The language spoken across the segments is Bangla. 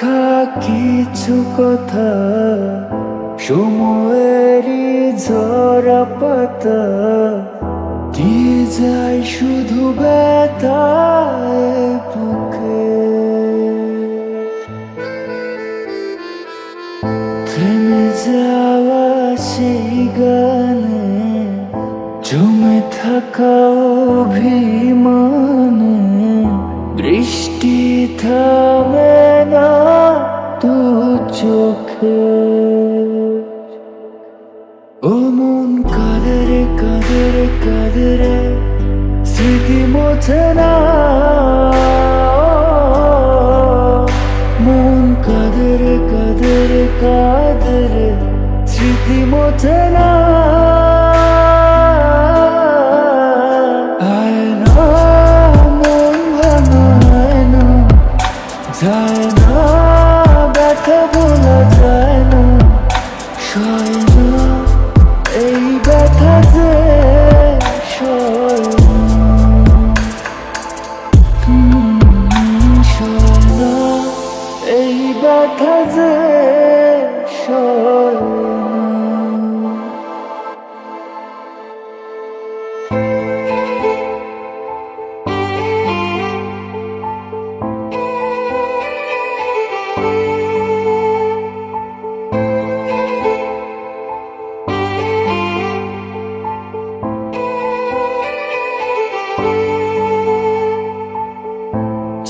লেখা কিছু কথা, সময়েরই ঝরা পাতা। দিয়ে যায় শুধু ব্যথায় থেমে যাওয়া সেই গানে, জমে থাকা অভিমানে বৃষ্টি থামে স্মৃতি মোছে না? মন কাদরে কাদরে কাদরে স্মৃতি মোছে না? যায় না, ব্যথা বলা যায় না। সয় ব্যথা যে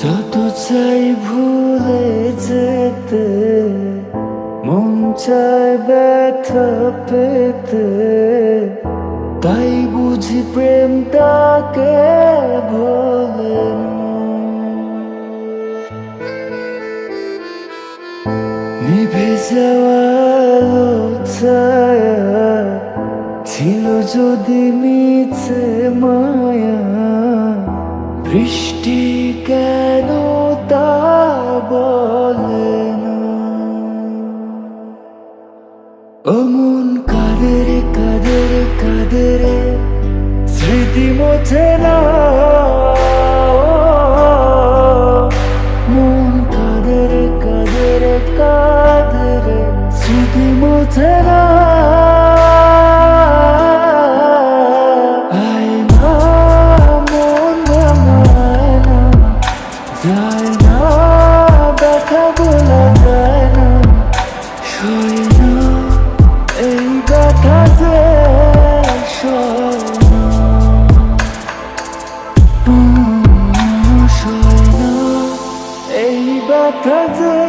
যত চাই ভুলে চায় ব্যথা পেতে তাই বুঝি প্রেমটাকে ভোলে না। নিভে যাওয়া ছায়া ছিল যদি মিছে মায়া বৃষ্টি কেন কাদের কাদের কাদের? স্মৃতি মোছে না। মন কাদের কাদের কাদের? স্মৃতি মোছে না। যায় না ব্যথা সয় না